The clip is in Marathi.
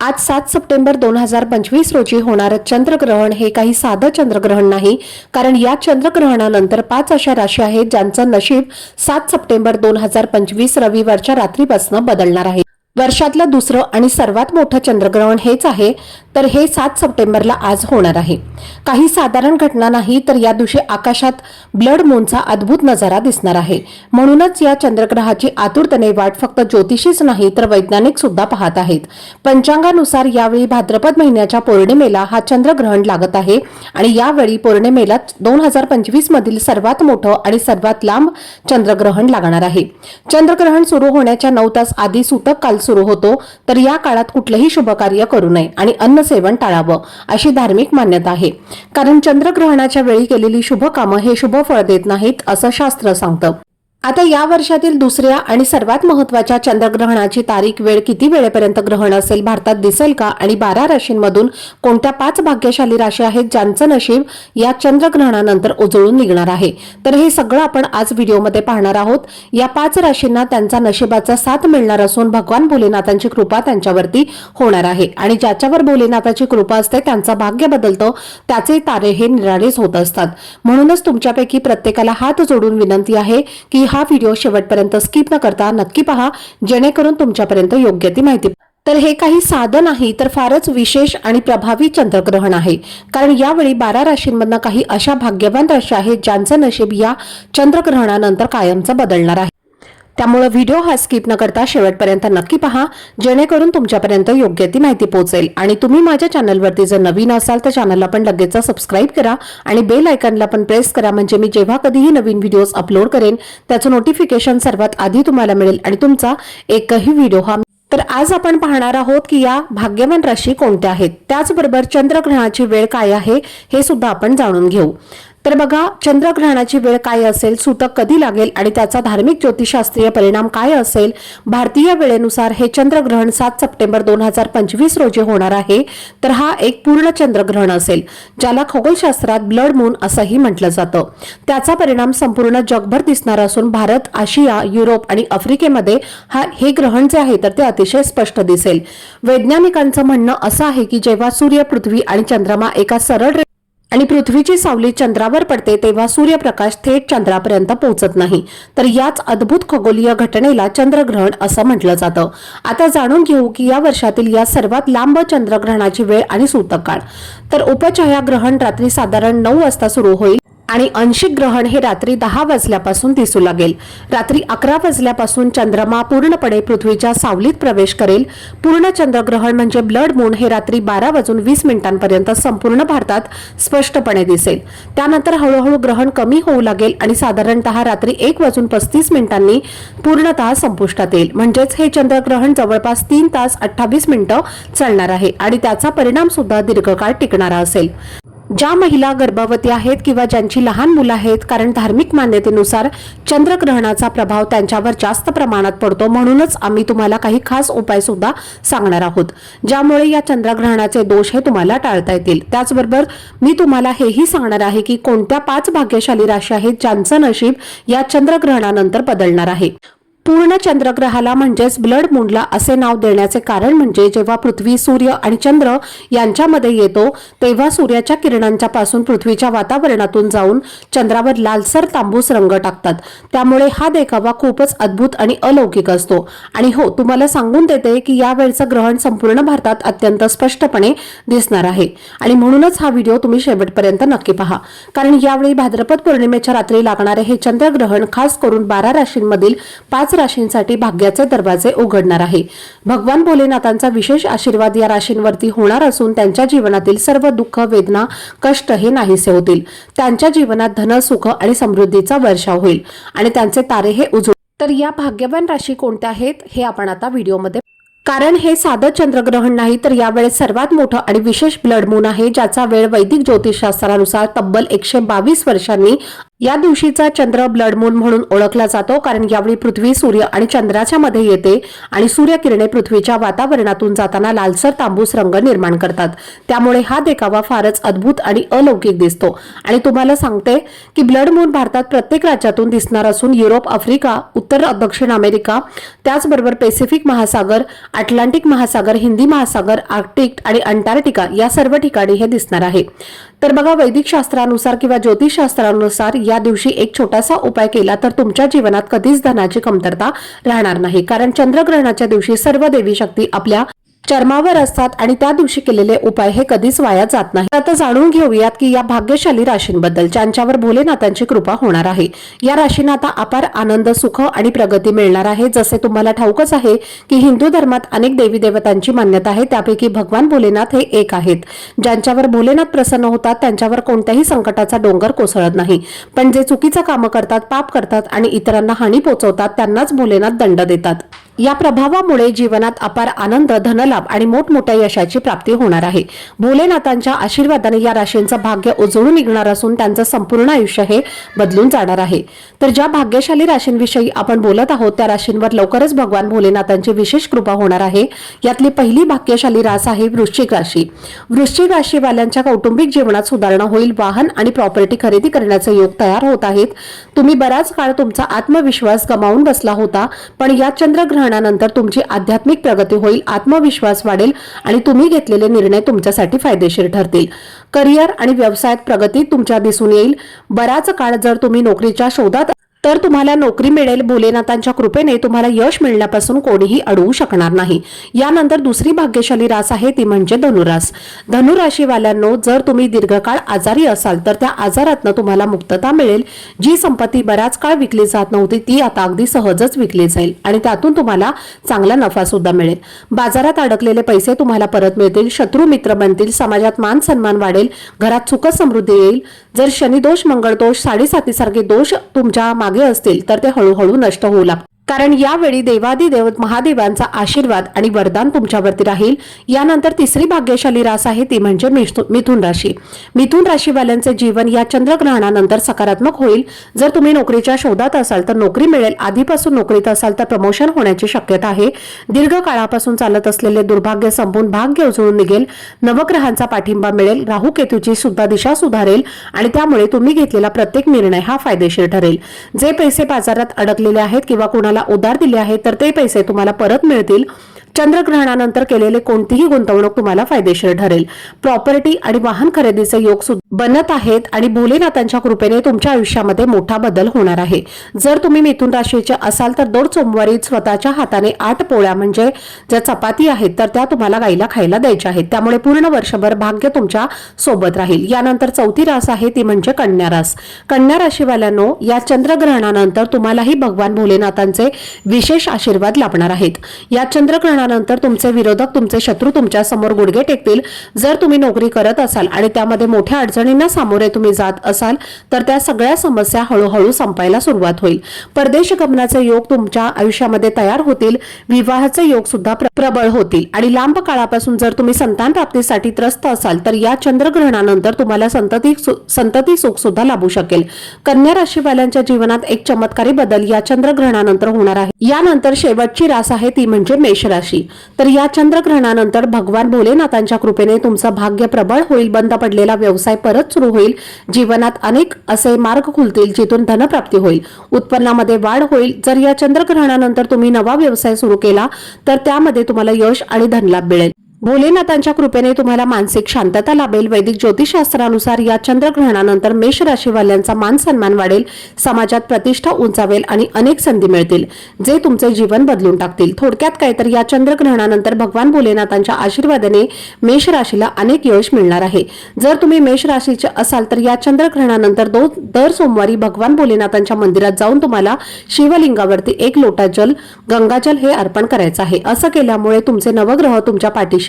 आज सात सप्टेंबर दोन हजार पंचवीस रोजी होणारं चंद्रग्रहण हे काही साधं चंद्रग्रहण नाही कारण या चंद्रग्रहणानंतर पाच अशा राशी आहेत ज्यांचं नशीब सात सप्टेंबर दोन हजार पंचवीस रविवारच्या रात्रीपासून बदलणार आहे. वर्षातलं दुसरं आणि सर्वात मोठं चंद्रग्रहण हेच आहे तर हे सात सप्टेंबरला आज होणार आहे. काही साधारण घटना नाही तर या दिवशी आकाशात ब्लड मूनचा अद्भुत नजारा दिसणार आहे. म्हणूनच या चंद्रग्रहाची आतुरतेने वाट फक्त ज्योतिषीच नाही तर वैज्ञानिक सुद्धा पाहत आहेत. पंचांगानुसार यावेळी भाद्रपद महिन्याच्या पौर्णिमेला हा चंद्रग्रहण लागत आहे आणि यावेळी पौर्णिमेला दोन हजार पंचवीस मधील सर्वात मोठं आणि सर्वात लांब चंद्रग्रहण लागणार आहे. चंद्रग्रहण सुरू होण्याच्या नऊ तास आधी सूतक काल सुरू होतो तर या काळात कुठलंही शुभ कार्य करू नये आणि अन्न सेवन टाळावं अशी धार्मिक मान्यता आहे. कारण चंद्रग्रहणाच्या वेळी केलेली शुभ कामं हे शुभ फळ देत नाहीत असं शास्त्र सांगतं. आता या वर्षातील दुसऱ्या आणि सर्वात महत्त्वाच्या चंद्रग्रहणाची तारीख वेळ किती वेळेपर्यंत ग्रहण असेल भारतात दिसेल का आणि बारा राशींमधून कोणत्या पाच भाग्यशाली राशी आहेत ज्यांचं नशीब या चंद्रग्रहणानंतर उजळून निघणार आहे? तर हे सगळं आपण आज व्हिडिओमध्ये पाहणार आहोत. या पाच राशींना त्यांचा नशिबाचा साथ मिळणार असून भगवान भोलेनाथांची कृपा त्यांच्यावरती होणार आहे आणि ज्याच्यावर भोलेनाथाची कृपा असते त्यांचं भाग्य बदलतं त्याचे तारे हे निराळेच होत असतात. म्हणूनच तुमच्यापैकी प्रत्येकाला हात जोडून विनंती आहे की हा व्हिडिओ शेवटपर्यंत स्किप न करता नक्की पहा जेणेकरून तुमच्यापर्यंत योग्य ती माहिती तर हे काही साधं नाही तर फारच विशेष आणि प्रभावी चंद्रग्रहण आहे. कारण यावेळी बारा राशींमधनं काही अशा भाग्यवान राशी आहेत ज्यांचं नशीब या चंद्रग्रहणानंतर कायमचं बदलणार आहे. त्यामुळे व्हिडिओ हा स्किप न करता शेवटपर्यंत नक्की पहा जेणेकरून तुमच्यापर्यंत योग्य ती माहिती पोहोचेल. आणि तुम्ही माझ्या चॅनलवरती जर नवीन असाल तर चॅनलला पण लगेच सबस्क्राईब करा आणि बेल आयकनला पण प्रेस करा. म्हणजे मी जेव्हा कधीही नवीन व्हिडिओज अपलोड करेन त्याचं नोटिफिकेशन सर्वात आधी तुम्हाला मिळेल आणि तुमचा एकही व्हिडिओ हा तर आज आपण पाहणार आहोत की या भाग्यवान राशी कोणत्या आहेत? त्याचबरोबर चंद्रग्रहणाची वेळ काय आहे हे सुद्धा आपण जाणून घेऊ. तर बघा चंद्रग्रहणाची वेळ काय असेल सूतक कधी लागेल आणि त्याचा धार्मिक ज्योतिषशास्त्रीय परिणाम काय असेल भारतीय वेळेनुसार हे चंद्रग्रहण सात सप्टेंबर दोन हजार पंचवीस रोजी होणार आहे. तर हा एक पूर्ण चंद्रग्रहण असेल ज्याला खगोलशास्त्रात ब्लड मून असंही म्हटलं जातं. त्याचा परिणाम संपूर्ण जगभर दिसणार असून भारत आशिया युरोप आणि आफ्रिकेमध्ये हा हे ग्रहण जे आहे तर ते अतिशय स्पष्ट दिसेल. वैज्ञानिकांचं म्हणणं असं आहे की जेव्हा सूर्य पृथ्वी आणि चंद्रमा एका सरळ आणि पृथ्वीची सावली चंद्रावर पडते तेव्हा सूर्यप्रकाश थेट चंद्रापर्यंत पोहोचत नाही. तर याच अद्भुत खगोलीय घटनेला चंद्रग्रहण असं म्हटलं जातं. आता जाणून घेऊ की या वर्षातील या सर्वात लांब चंद्रग्रहणाची वेळ आणि सूतक काळ. तर उपछायाग्रहण रात्री साधारण नऊ वाजता सुरू होईल. आणि अंशिक ग्रहण हे रात्री दहा वाजल्यापासून दिसू लागेल. रात्री अकरा वाजल्यापासून चंद्रमा पूर्णपणे पृथ्वीच्या सावलीत प्रवेश करेल. पूर्ण चंद्रग्रहण म्हणजे ब्लड मून हे रात्री बारा वाजून वीस मिनिटांपर्यंत संपूर्ण भारतात स्पष्टपणे दिसेल. त्यानंतर हळूहळू ग्रहण कमी होऊ लागेल आणि साधारणतः रात्री एक वाजून पस्तीस मिनिटांनी पूर्णतः संपुष्टात येईल. म्हणजेच हे चंद्रग्रहण जवळपास तीन तास अठ्ठावीस मिनिटं चालणार आहे आणि त्याचा परिणाम सुद्धा दीर्घकाळ टिकणारा असेल. ज्या महिला गर्भवती आहेत किंवा ज्यांची लहान मुलं आहेत कारण धार्मिक मान्यतेनुसार चंद्रग्रहणाचा प्रभाव त्यांच्यावर जास्त प्रमाणात पडतो. म्हणूनच आम्ही तुम्हाला काही खास उपाय सुद्धा सांगणार आहोत. ज्यामुळे या चंद्रग्रहणाचे दोष हे तुम्हाला टाळता येतील. त्याचबरोबर मी तुम्हाला हेही सांगणार आहे की कोणत्या पाच भाग्यशाली राशी आहेत ज्यांचं नशीब या चंद्रग्रहणानंतर बदलणार आहे. पूर्ण चंद्रग्रहाला म्हणजेच ब्लड मूनला असे नाव देण्याचे कारण म्हणजे जेव्हा पृथ्वी सूर्य आणि चंद्र यांच्यामध्ये येतो तेव्हा सूर्याच्या किरणांच्या पासून पृथ्वीच्या वातावरणातून जाऊन चंद्रावर लालसर तांबूस रंग टाकतात. त्यामुळे हा देखावा खूपच अद्भुत आणि अलौकिक असतो. आणि हो तुम्हाला सांगून देते की यावेळचं ग्रहण संपूर्ण भारतात अत्यंत स्पष्टपणे दिसणार आहे. आणि म्हणूनच हा व्हिडिओ तुम्ही शेवटपर्यंत नक्की पहा. कारण यावेळी भाद्रपद पौर्णिमेच्या रात्री लागणारे हे चंद्रग्रहण खास करून बारा राशींमधील पाच राशींसाठी भाग्याचे दरवाजे उघडणार आहे. भगवान भोलेनाथांचा विशेष आशीर्वाद या राशींवरती होणार असून त्यांच्या जीवनातील सर्व दुःख वेदना कष्ट हे नाहीसे होतील. त्यांच्या जीवनात धन सुख आणि समृद्धीचा वर्षाव होईल आणि त्यांचे तारे हे उजळ तर या भाग्यवान राशी कोणत्या आहेत हे आपण आता व्हिडिओमध्ये कारण हे साधं चंद्रग्रहण नाही तर यावेळेस सर्वात मोठं आणि विशेष ब्लड मून आहे ज्याचा वेळ वैदिक ज्योतिषशास्त्रानुसार तब्बल एकशे बावीस वर्षांनी या दिवशीचा चंद्र ब्लड मून म्हणून ओळखला जातो कारण यावेळी पृथ्वी सूर्य आणि चंद्राच्या मध्ये येते आणि सूर्यकिरणे पृथ्वीच्या वातावरणातून जाताना लालसर तांबूस रंग निर्माण करतात. त्यामुळे हा देखावा फारच अद्भुत आणि अलौकिक दिसतो. आणि तुम्हाला सांगते की ब्लड मून भारतात प्रत्येक राज्यातून दिसणार असून युरोप आफ्रिका उत्तर दक्षिण अमेरिका त्याचबरोबर पॅसिफिक महासागर अटलांटिक महासागर हिंदी महासागर आर्क्टिक आणि अंटार्क्टिका या सर्व ठिकाणी हे दिसणार आहे. तर बघा वैदिक शास्त्रानुसार किंवा ज्योतिषशास्त्रानुसार या दिवशी एक छोटासा उपाय केला तर तुमच्या जीवनात कधीच धनाची कमतरता राहणार नाही. कारण चंद्रग्रहणाच्या दिवशी सर्व देवी शक्ती आपल्या चर्मावर असतात आणि त्या दिवशी केलेले उपाय हे कधीच वाया जात नाही. आता जाणून घेऊयात की या भाग्यशाली राशींबद्दल ज्यांच्यावर भोलेनाथांची कृपा होणार आहे. या राशींना आता अपार आनंद सुख आणि प्रगती मिळणार आहे. जसे तुम्हाला ठाऊकच आहे की हिंदू धर्मात अनेक देवी देवतांची मान्यता आहे त्यापैकी भगवान भोलेनाथ हे एक आहेत. ज्यांच्यावर भोलेनाथ प्रसन्न होतात त्यांच्यावर कोणत्याही संकटाचा डोंगर कोसळत नाही. पण जे चुकीचं कामं करतात पाप करतात आणि इतरांना हानी पोहोचवतात त्यांनाच भोलेनाथ दंड देतात. या प्रभावामुळे जीवनात अपार आनंद धनलाभ आणि मोठमोठ्या यशाची प्राप्ती होणार आहे. भोलेनाथांच्या आशीर्वादाने या राशींचं भाग्य उजळून निघणार असून त्यांचं संपूर्ण आयुष्य हे बदलून जाणार आहे. तर ज्या भाग्यशाली राशींविषयी आपण बोलत आहोत त्या राशींवर लवकरच भगवान भोलेनाथांची विशेष कृपा होणार आहे. यातली पहिली भाग्यशाली रास आहे वृश्चिक राशी. वृश्चिक राशीवाल्यांच्या कौटुंबिक जीवनात सुधारणा होईल वाहन आणि प्रॉपर्टी खरेदी करण्याचे योग तयार होत आहेत. तुम्ही बराच काळ तुमचा आत्मविश्वास गमावून बसला होता पण या चंद्रग्रहण चंद्रग्रहणानंतर तुमची आध्यात्मिक प्रगती होईल आत्मविश्वास वाढेल आणि तुम्ही घेतलेले निर्णय तुमच्यासाठी फायदेशीर ठरतील. करिअर आणि व्यवसायात प्रगती तुमच्या दिसून येईल. बराच काळ जर तुम्ही नोकरीच्या शोधात तर तुम्हाला नोकरी मिळेल भोलेनाथांच्या कृपेने तुम्हाला यश मिळण्यापासून कोणीही अडवू शकणार नाही. यानंतर दुसरी भाग्यशाली रास आहे ती म्हणजे धनुरास. धनुराशीवाल्यांनो जर तुम्ही दीर्घकाळ आजारी असाल तर त्या आजारातनं तुम्हाला मुक्तता मिळेल. जी संपत्ती बराच काळ विकली जात नव्हती ती आता अगदी सहजच विकली जाईल आणि त्यातून तुम्हाला चांगला नफा सुद्धा मिळेल. बाजारात अडकलेले पैसे तुम्हाला परत मिळतील शत्रू मित्र बनतील समाजात मान सन्मान वाढेल घरात सुख समृद्धी येईल. जर शनिदोष मंगळदोष साडेसातीसारखे दोष तुमच्या मागे असतील तर ते हळूहळू नष्ट होऊ लागतील. कारण यावेळी देवादिदेव महादेवांचा आशीर्वाद आणि वरदान तुमच्यावरती राहील. यानंतर तिसरी भाग्यशाली रास आहे ती म्हणजे मिथुन राशी. मिथुन राशीवाल्यांचे जीवन या चंद्रग्रहणानंतर सकारात्मक होईल. जर तुम्ही नोकरीच्या शोधात असाल तर नोकरी मिळेल. आधीपासून नोकरीत असाल तर प्रमोशन होण्याची शक्यता आहे. दीर्घ काळापासून चालत असलेले दुर्भाग्य संपून भाग्य उजळून निघेल. नवग्रहांचा पाठिंबा मिळेल. राहू केतूची सुद्धा दिशा सुधारेल आणि त्यामुळे तुम्ही घेतलेला प्रत्येक निर्णय हा फायदेशीर ठरेल. जे पैसे बाजारात अडकलेले आहेत किंवा कोणाला उधार दिले आहेत तर ते पैसे तुम्हाला परत मिळतील. चंद्रग्रहणानंतर केलेले कोणतीही गुंतवणूक तुम्हाला फायदेशीर ठरेल. प्रॉपर्टी आणि वाहन खरेदीचे योग बनत आहेत आणि भोलेनाथांच्या कृपेने तुमच्या आयुष्यामध्ये मोठा बदल होणार आहे. जर तुम्ही मिथुन राशीचे असाल तर दर सोमवारी स्वतःच्या हाताने आठ पोळ्या म्हणजे ज्या चपाती आहेत तर त्या तुम्हाला गाईला खायला द्यायच्या आहेत. त्यामुळे पूर्ण वर्षभर भाग्य तुमच्यासोबत राहील. यानंतर चौथी रास आहे ती म्हणजे कन्या रास. कन्या राशीवाल्यांनो या चंद्रग्रहणानंतर तुम्हालाही भगवान भोलेनाथांचे विशेष आशीर्वाद लाभणार आहेत. या चंद्रग्रहण चंद्रग्रहणानंतर तुमचे विरोधक तुमचे शत्रू तुमच्यासमोर गुडघे टेकतील. जर तुम्ही नोकरी करत असाल आणि त्यामध्ये मोठ्या अडचणींना सामोरे तुम्ही जात असाल तर त्या सगळ्या समस्या हळूहळू संपायला सुरुवात होईल. परदेश गमनाचे योग तुमच्या आयुष्यामध्ये तयार होतील. विवाहाचे योग सुद्धा प्रबळ होतील. आणि लांब काळापासून जर तुम्ही संतान प्राप्तीसाठी त्रस्त असाल तर या चंद्रग्रहणानंतर तुम्हाला संतती संतती सुख सुद्धा लाभू शकेल. कन्या राशीवाल्यांच्या जीवनात एक चमत्कारी बदल या चंद्रग्रहणानंतर होणार आहे. यानंतर शेवटची रास आहे ती म्हणजे मेष राशी. तर या चंद्रग्रहणानंतर भगवान भोलेनाथांच्या कृपेने तुमचं भाग्य प्रबळ होईल बंद पडलेला व्यवसाय परत सुरू होईल. जीवनात अनेक असे मार्ग खुलतील जिथून धनप्राप्ती होईल. उत्पन्नामध्ये वाढ होईल. जर या चंद्रग्रहणानंतर तुम्ही नवा व्यवसाय सुरू केला तर त्यामध्ये तुम्हाला यश आणि धनलाभ मिळेल. भोलेनाथांच्या कृपेने तुम्हाला मानसिक शांतता लाभेल. वैदिक ज्योतिषशास्त्रानुसार या चंद्रग्रहणानंतर मेष राशीवाल्यांचा मान सन्मान वाढेल. समाजात प्रतिष्ठा उंचावेल आणि अनेक संधी मिळतील जे तुमचे जीवन बदलून टाकतील. थोडक्यात काय तर या चंद्रग्रहणानंतर भगवान भोलेनाथांच्या आशीर्वादाने मेष राशीला अनेक यश मिळणार आहे. जर तुम्ही मेष राशीचे असाल तर या चंद्रग्रहणानंतर दर सोमवारी भगवान भोलेनाथांच्या मंदिरात जाऊन तुम्हाला शिवलिंगावरती एक लोटा जल गंगाजल हे अर्पण करायचं आहे. असं केल्यामुळे तुमचे नवग्रह तुमच्या पाठीशी